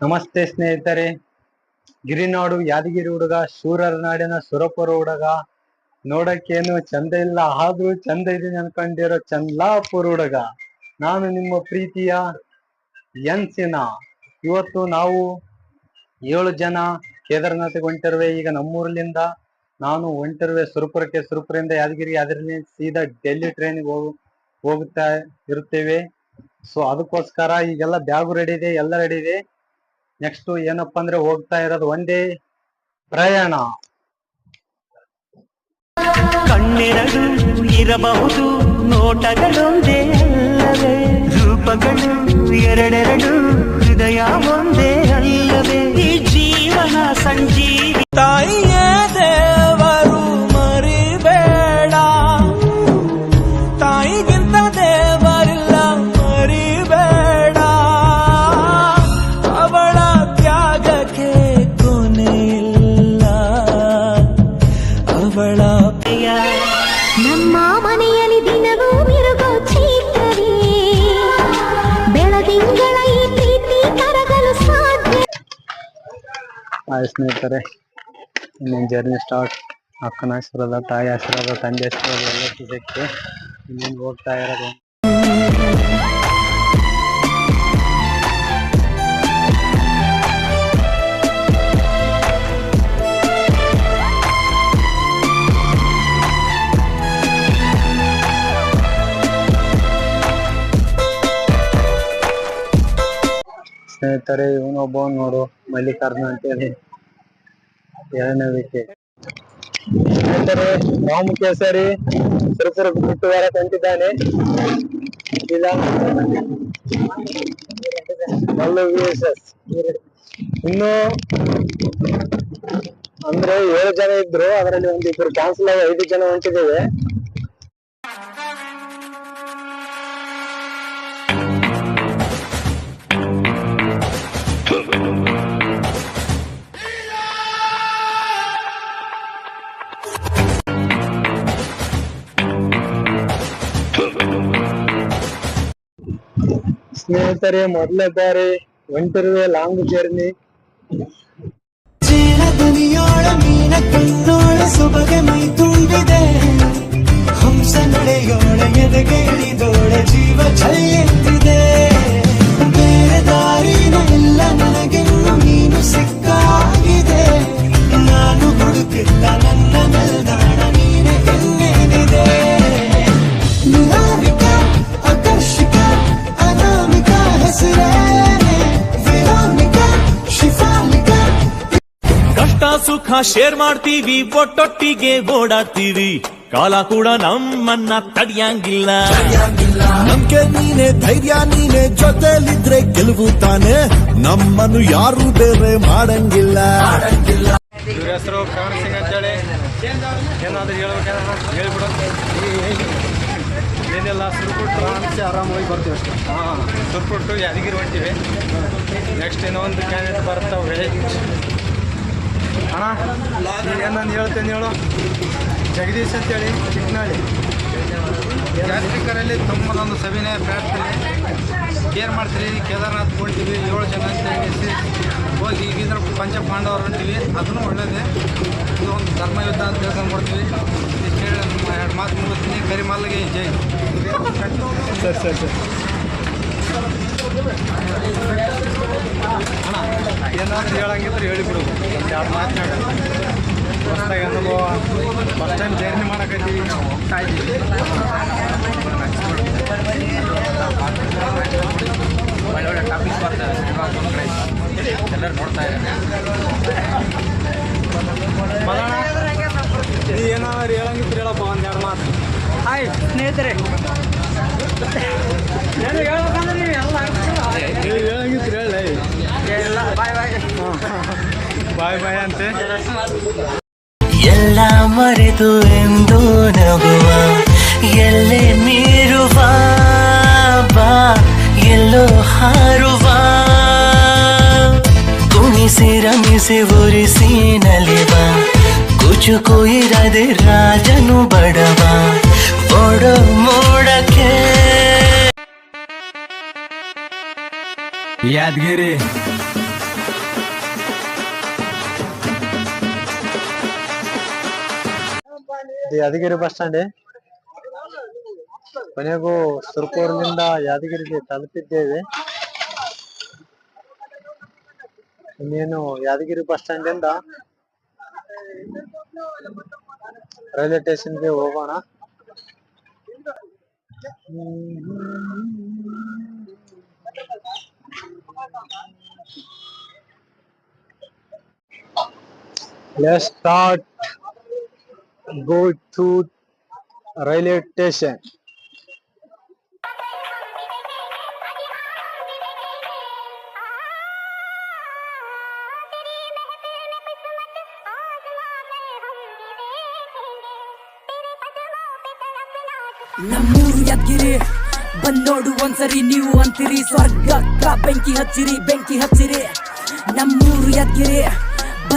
ನಮಸ್ತೆ ಸ್ನೇಹಿತರೆ. ಗಿರಿನಾಡು ಯಾದಗಿರಿ ಹುಡುಗ, ಶೂರರ ನಾಡಿನ ಸುರಪುರ ಹುಡುಗ. ನೋಡಕ್ಕೇನು ಚಂದ ಇಲ್ಲ, ಆದ್ರೂ ಚಂದ ಇದೀನಿ ಅನ್ಕೊಂಡಿರೋ ಚಂದ್ಲಾಪುರ ಹುಡುಗ. ನಾನು ನಿಮ್ಮ ಪ್ರೀತಿಯ ಎನ್ಸಿನ. ಇವತ್ತು ನಾವು ಏಳು ಜನ ಕೇದಾರನಾಥಿಗೆ ಹೊಂಟಿರುವೆ ಈಗ ನಮ್ಮೂರ್ಲಿಂದ ನಾನು ಹೊಂಟಿರುವೆ. ಸುರಪುರಕ್ಕೆ ಸುರಪುರಿಂದ ಯಾದಗಿರಿ ಯಾದಗಿರಿ ಸೀದಾ ಡೆಲ್ಲಿ ಟ್ರೈನ್ಗೆ ಹೋಗ್, ಹೋಗ್ತಾ ಇರ್ತೇವೆ ಸೊ ಅದಕ್ಕೋಸ್ಕರ ಈಗೆಲ್ಲ ಬ್ಯಾಗು ರೆಡಿ ಇದೆ, ಎಲ್ಲ ರೆಡಿ ಇದೆ. ನೆಕ್ಸ್ಟ್ ಏನಪ್ಪಾ ಅಂದ್ರೆ ಹೋಗ್ತಾ ಇರೋದು ಒಂದೇ ಪ್ರಯಾಣ. ಕಣ್ಣೆರಡು ಇರಬಹುದು ನೋಟಗಳೊಂದೇ ಅಲ್ಲವೇ? ರೂಪಗಳು ಎರಡೆರಡು ಹೃದಯ ಒಂದೇ ಅಲ್ಲವೇ? ಈ ಜೀವನ ಸಂಜೀವಿ. ತಾಯಿಯೇ ಹಾಯ್ ಸ್ನೇಹಿತರೆ, ಇನ್ನೇನು ಜರ್ನಿ ಸ್ಟಾರ್ಟ್ ಅಕ್ಕನ ಆಶೀರ್ವಾದ, ತಾಯಿ ಆಶೀರ್ವಾದ, ತಂದೆ ಆಶೀರ್ವಾದ ಎಲ್ಲ ಸಿಗಕ್ಕೆ ಇನ್ನೇನು ಹೋಗ್ತಾ ಇರೋದು? ಸ್ನೇಹಿತರೆ, ಇವನೊಬ್ಬ ನೋಡು. ಮಲ್ಲಿಕಾರ್ಜುನ ಅಂತೇಳಿ ಎರಡನೇ ವಿಕೆ ಅಂದರೆ ರಾಮ್ ಕೇಸರಿ ಸುರಪುರ ಬಿಟ್ಟು ಬರಕ್ ಹೊಂಟಿದ್ದಾನೆ ಇಲ್ಲ. ಇನ್ನು ಅಂದ್ರೆ ಏಳು ಜನ ಇದ್ರು, ಅದರಲ್ಲಿ ಒಂದು ಇಬ್ರು ಕ್ಯಾನ್ಸಲ್ ಆಗಿ ಐದು ಜನ ಹೊಂಟಿದ್ದೇವೆ. ಸ್ನೇಹಿತರೆ, ಮೊದಲ ಬಾರಿ ಹೊಂಟಿರುವೆ ಲಾಂಗ್ ಜರ್ನಿ ಸೊಬಗೆ ಮೈ ತುಂಬಿದೆ. ಹಂಸ ನಡೆಯೋಳ ಎದೆಗೆ ಜೀವ ಚಲ್ಲೆಂದಿದೆ ಬೇರೆ ದಾರಿನ ಎಲ್ಲ ನನಗೆನ್ನು ನೀನು ಸಿಕ್ಕಾಗಿದೆ ಶೇರ್ ಮಾಡ್ತೀವಿ ಒಟ್ಟೊಟ್ಟಿಗೆ ಓಡಾಡ್ತೀವಿ. ಕಾಲ ಕೂಡ ನಮ್ಮನ್ನ ತಡಿಯಂಗಿಲ್ಲ. ನಮ್ಗೆ ನೀನೆ ಧೈರ್ಯ ನೀನೆ ಜೊತೆಲಿದ್ರೆ ಗೆಲುವು ತಾನೆ. ನಮ್ಮನ್ನು ಯಾರು ಬೇರೆ ಮಾಡಂಗಿಲ್ಲ. ಇವ್ರ ಹೆಸರು ಕವನ್ ಸಿಂಗ್ ಅಂತೇಳಿ ಏನಾದ್ರು ಹೇಳ್ಬೇಕಾದ್ರೆ ಹೇಳ್ಬಿಡು. ಏನಿಲ್ಲ ಸುರ್ಪುಟ್ಟು ಅನಿಸಿ ಆರಾಮಾಗಿ ಬರ್ತೀವಿ ಅಷ್ಟೇ. ಹಾಂ ಸುರ್ಪುಟ್ಟು ಯಾದಗಿರಿ ಹೊಂಟಿವಿ. ನೆಕ್ಸ್ಟ್ ಇನ್ನೊಂದು ಕ್ಯಾಂಡಿಡೇಟ್ ಬರ್ತಾವೆ. ಅಣ್ಣ, ನಾನು ಹೇಳ್ತೇನೆ ಹೇಳು. ಜಗದೀಶ್ ಅಂತೇಳಿ, ಚಿಕ್ಕನಹಳ್ಳಿ. ಯಾತ್ರಿಕರಲ್ಲಿ ತುಂಬದೊಂದು ಸವಿನಯ ಪ್ರಾರ್ಥನೆ. ಏನು ಮಾಡ್ತೀರಿ? ಕೇದಾರ್ನಾಥ್ ಕೊಡ್ತೀವಿ, ಏಳು ಜನ ಅಂತ ಹೇಳಿ ಹೋಗಿ ಈಗಿದ್ರೆ ಪಂಚ ಪಾಂಡವರು ಅಂತೀವಿ ಅದನ್ನು ಒಳ್ಳೇದೇ. ಇದು ಒಂದು ಧರ್ಮ ಯುದ್ಧ ಅಂತ ತಿಳ್ಕೊಂಡು ಕೊಡ್ತೀವಿ ಇಷ್ಟು ಹೇಳಿ ಎರಡು ಮಾತು ಮುಗಿಸ್ತೀನಿ. ಕರಿಮಲ್ಲಿಗೆ ಜೈ. ಸರಿ ಸರಿ ಸರಿ. ಏನಾದ್ರು ಹೇಳಂಗಿದ್ರೆ ಹೇಳಿಬಿಡು ಒಂದು ಎರಡು ಮಾತನಾಡ ಹೊಸ್ದಾಗಿ ಅನುಭವ ಫಸ್ಟ್ ಟೈಮ್ ಜರ್ನಿ ಮಾಡಕತ್ತೀವಿ ನಾವು. ಹೋಗ್ತಾ ಇದ್ದೀವಿ. ಒಳ್ಳೆ ಒಳ್ಳೆ ಟಾಪಿಕ್ ಬರ್ತಾರೆ ಸಿನಿಮಾ ಬಂದ್ರೆ ಎಲ್ಲರೂ ನೋಡ್ತಾ ಇದ್ದಾರೆ. ಮಲಣ ಏನಾದ್ರು ಹೇಳಂಗಿದ್ರೆ ಹೇಳಪ್ಪ ಒಂದು ಎರಡು ಮಾತು ಹಾಯ್ ಸ್ನೇಹಿತರೆ. ನೀವು ಹೇಳಂಗಿದ್ರೆ ಹೇಳ ಬಾಯ್ ಬಾಯ್ ಬಾಯ್ ಬಾಯ್ ಅಂತೆ. ಎಲ್ಲ ಮರೆತು ಎಂದು ನಗುವ ಎಲ್ಲೇ ಮೀರುವ ಬಾ ಎಲ್ಲೋ ಹಾರುವ. ಕುಣಿಸಿ ರಮಿಸಿ ಉರಿಸಿ ನಲಿವ ಕುಚುಕು ಇರದೆ ರಾಜನು ಬಡವ. ಒಡ ಮೋಡಕ್ಕೆ. ಯಾದಗಿರಿ. ಯಾದಗಿರಿ ಬಸ್ ಸ್ಟ್ಯಾಂಡ್ ಕೊನೆಗೂ ಸುರ್ಕೂರಿನಿಂದ ಯಾದಗಿರಿಗೆ ತಲುಪಿದ್ದೇವೆ. ಇನ್ನೇನು ಯಾದಗಿರಿ ಬಸ್ ಸ್ಟ್ಯಾಂಡ್ ಇಂದ ರೈಲ್ವೆ ಸ್ಟೇಷನ್ಗೆ ಹೋಗೋಣ. Let's start. Go to railway station. ನಮ್ಮೂರು ಯದ್ಗಿರಿ? ಬಂದ್ ನೋಡು ಒಂದ್ಸರಿ ನೀವು ಅಂತೀರಿ. ಸ್ವರ್ಗಕ್ಕ ಬೆಂಕಿ ಹಚ್ಚಿರಿ ಬೆಂಕಿ ಹಚ್ಚಿರಿ. ನಮ್ಮೂರು ಯದ್ಗಿರಿ? ಬಂದ್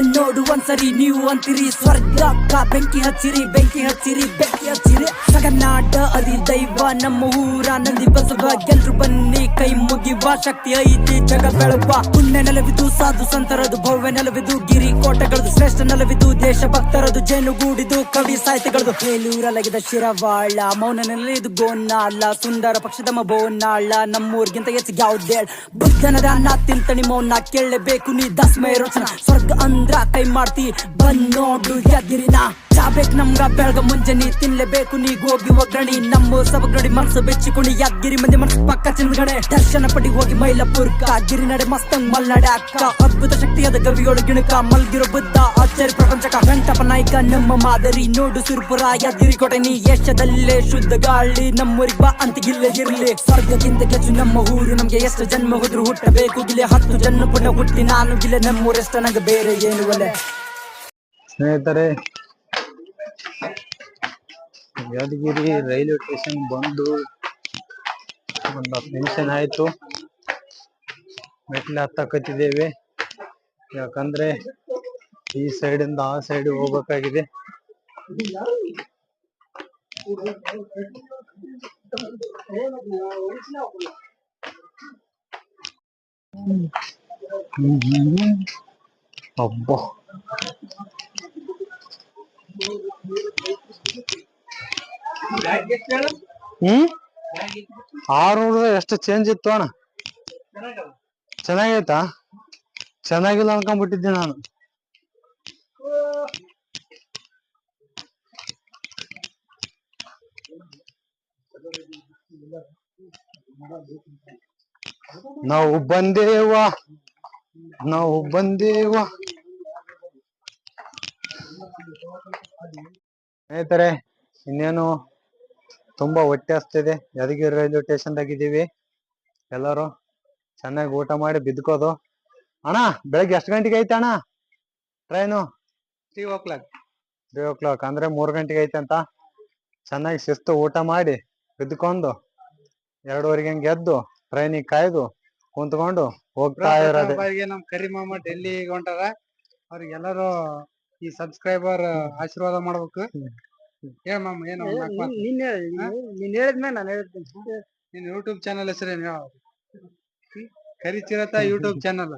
ನೋಡು ಒಂದ್ಸರಿ ನೀವು ಅಂತೀರಿ ಸ್ವರ್ಗಕ್ಕ ಬೆಂಕಿ ಹಚ್ಚಿರಿ ಬೆಂಕಿ ಹಚ್ಚಿರಿ ಬೆಂಕಿ ಹಚ್ಚಿರಿ. ಸಗನಾಟ, ಅದಿ ದೈವ, ನಮ್ಮ ಊರ ನಂದಿ ಬಸವ ಗೆಲ್ರು ಬನ್ನಿ, ಕೈ ಮುಗಿವ, ಶಕ್ತಿ ಐತಿ, ಜಗ ಬೆಳಪ ಪುಣ್ಯ ನೆಲವಿದು ಸಾಧು ಸಂತರದು, ಭವ್ಯ ನೆಲವಿದು ಗಿರಿ ಕೋಟೆಗಳದು, ಶ್ರೇಷ್ಠ ನೆಲವಿದು ದೇಶ ಭಕ್ತರದು ಜೇನುಗೂಡಿದು ಕವಿ ಸಾಹಿತ್ಯಗಳದು. ಬೇಲೂರಲಗಿದ ಶಿರವಾಳ, ಮೌನ ನೆಲೆದು ಗೋನಾಳ, ಸುಂದರ ಪಕ್ಷದಮ ಬೋನಾಳ, ನಮ್ಮೂರ್ಗಿಂತ ಹೆಚ್ಚಿಗೆ ಯಾವುದೇ ಬುದ್ಧನದ ಅನ್ನ ತಿಂತಣಿ ಮೌನ ಕೇಳಬೇಕು ನೀ ದಸ್ಮಯ ರೋಚನ. ಸ್ವರ್ಗ ಅಂದ್ರ ಕೈ ಮಾಡ್ತಿ. ಬಂದ್ ನೋಡು ಎದಿರಿನ. ಚಾಬೇಕ್ ನಮ್ಗ, ಬೆಳಗ ಮುಂಜಾನೆ ತಿನ್ಲೇಬೇಕು. ನೀ ಹೋಗಿ ಒಗ್ಗರಣಿ. ನಮ್ಮ ಸಬಗಡಿ ಮನಸ್ಸು ಬೆಚ್ಚಿಕೊಂಡು ಯಾದಗಿರಿ ಮಂದಿ ಮನಸ್ಸು ಪಕ್ಕ ಚಿಲ್ಗಡೆ ದರ್ಶನ ಪಡಿ ಹೋಗಿ ಮೈಲಪುರ್ಕ ಗಿರಿ ನಡೆ ಮಸ್ತಂಗ್ ಮಲ್ನಡೆ ಅಕ್ಕ. ಅದ್ಭುತ ಶಕ್ತಿಯಾದ ಗವಿಯೊಳ ಗಿಣಕ. ಮಲ್ಗಿರೋ ಬುದ್ಧ, ಆಚಾರ್ಯ, ಪ್ರಪಂಚಕ. ವೆಂಕಟಪ್ಪ ನಾಯ್ಕ, ನಮ್ಮ ಮಾದರಿ. ನೋಡು ಸುರ್ಪುರ ಯಾದಗಿರಿ ಕೋಟೆ. ನೀ ಯಶದಲ್ಲೇ ಶುದ್ಧ ಗಾಳಿ. ನಮ್ಮೂರಿಗೆ ಬಾ ಅಂತ ಗಿಲ್ಲೆ ಇರ್ಲಿ. ಸ್ವರ್ಗಕ್ಕಿಂತ ಕೆಚ್ಚು ನಮ್ಮ ಊರು. ನಮ್ಗೆ ಎಷ್ಟು ಜನ್ಮ ಹೋದ್ರು ಹುಟ್ಟಬೇಕು. ಗಿಲೆ ಹತ್ತು ಜನ್ಮ ಪುಣ್ಯ ಹುಟ್ಟಿ. ನಾನು ಗಿಲೆ ನಮ್ಮೂರೆಷ್ಟ. ನಂಗೆ ಬೇರೆ ಸ್ನೇಹಿತರೆ, ಯಾದಗಿರಿ ರೈಲ್ವೆ ಸ್ಟೇಷನ್ ಬಂದು ಒಂದು ಹತ್ತು ನಿಮಿಷ ಆಯ್ತು. ಮೆಟ್ಲು ಹತ್ತಕತ್ತಿದ್ದೇವೆ. ಯಾಕಂದ್ರೆ ಈ ಸೈಡ್ ಇಂದ ಆ ಸೈಡ್ ಹೋಗ್ಬೇಕಾಗಿದೆ. ಅಬ್ಬಾ. ಹ್ಮ್? ಆರ್ನೂರ ಎಷ್ಟು ಚೇಂಜ್ ಇತ್ತು ಅಣ್ಣ? ಚೆನ್ನಾಗೈತಾ? ಚೆನ್ನಾಗಿಲ್ಲ ಅನ್ಕೊಂಡ್ಬಿಟ್ಟಿದ್ದೆ ನಾನು. ನಾವು ಬಂದೇವ. ನಾವು ಬಂದೇವ. ಸ್ನೇಹಿತರೆ ಇನ್ನೇನು ತುಂಬಾ ಹೊಟ್ಟೆ ಹಸ್ತಿದೆ. ಯಾದಗಿರಿ ರೈಲ್ವೆ ಸ್ಟೇಷನ್ದಾಗ ಇದೀವಿ. ಎಲ್ಲರೂ ಚೆನ್ನಾಗಿ ಊಟ ಮಾಡಿ ಬಿದ್ಕೋದು. ಅಣ್ಣ ಬೆಳಗ್ಗೆ ಎಷ್ಟು ಗಂಟೆಗೆ ಐತೆ ಅಣ್ಣ? Train three o'clock three o'clock ಅಂದ್ರೆ ಮೂರ್ ಗಂಟೆಗೆ ಐತೆ ಅಂತ. ಚೆನ್ನಾಗಿ ಶಿಸ್ತು ಊಟ ಮಾಡಿ ಬಿದ್ಕೊಂಡು ಎರಡುವರೆಗೆ ಹಂಗೆ ಎದ್ದು ಟ್ರೈನಿಗೆ ಕಾಯ್ದು ಕುಂತ್ಕೊಂಡು ಹೋಗ್ತಾ ಇರೋದು. ನಮ್ ಕರಿಮಾಮ ಡೆಲ್ಲಿ ಹೊಂಟಾರ. ಅವ್ರಿಗೆಲ್ಲರೂ ಈ ಸಬ್ಸ್ಕ್ರೈಬರ್ ಆಶೀರ್ವಾದ ಮಾಡ್ಬೇಕು. ಹೇಳ ಮಾಮ ಏನು ನೀನ್ ಹೇಳಿದ್ಮೇಲೆ ನಾನು ಹೇಳ್ತೀನಿ ನಿನ್ ಯೂಟ್ಯೂಬ್ ಚಾನಲ್ ಹೆಸರೇನು ಹೇಳ ಕರಿ ಚಿರತ ಯೂಟ್ಯೂಬ್ ಚಾನಲ್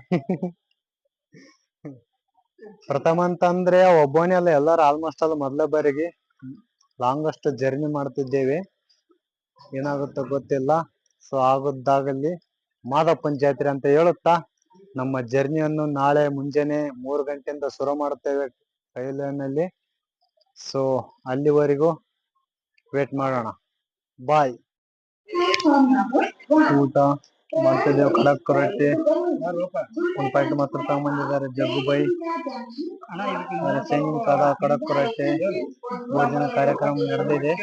ಪ್ರಥಮ ಅಂತ ಅಂದ್ರೆ ಒಬ್ಬನೇ ಅಲ್ಲ ಎಲ್ಲಾರು ಆಲ್ಮೋಸ್ಟ್ ಅಲ್ಲ ಮೊದಲೇ ಬಾರಿಗೆ ಲಾಂಗೆಸ್ಟ್ ಜರ್ನಿ ಮಾಡ್ತಿದ್ದೇವೆ. ಏನಾಗುತ್ತೋ ಗೊತ್ತಿಲ್ಲ. ಸೊ ಆಗುದ್ದಾಗಲಿ ಮಾದಪ್ಪನ್ ಜಾತ್ರೆ ಅಂತ ಹೇಳುತ್ತಾ ನಮ್ಮ ಜರ್ನಿಯನ್ನು ನಾಳೆ ಮುಂಜಾನೆ ಮೂರು ಗಂಟೆಯಿಂದ ಶುರು ಮಾಡುತ್ತೇವೆ ರೈಲಿನಲ್ಲಿ ಸೊ ಅಲ್ಲಿವರೆಗೂ ವೇಟ್ ಮಾಡೋಣ. ಬಾಯ್ ಊಟ ಮಾಡ್ತಿದ್ದೇವೆ. ಖಡಕ್ ರೊಟ್ಟಿ. ಒಂದು ಪ್ಯಾಕೆಟ್ ಮಾತ್ರ ತಗೊಂಬಂದಿದ್ದಾರೆ. ಜಗ್ಗು ಬೈ ಆಮೇಲೆ ತೆಂಗಿನ ಕದ ಖಡಕ್ ರೊಟ್ಟಿ. ಭೋಜನ ಕಾರ್ಯಕ್ರಮ ನಡೆದಿದೆ.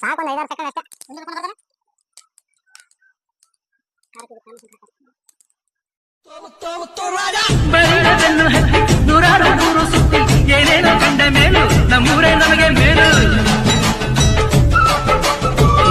ಸಾಕೊಂದು ಐದಾರು ಸೆಕೆಂಡ್ ಅಷ್ಟೇ ಬೆನ್ನು ಹತ್ತಿ ನೂರಾರು ನೂರು ಸುತ್ತಿ ಏನೇನೋ ಕಂಡ ಮೇಲು ನಮ್ಮೂರೇ ನಮಗೆ ಮೇಲು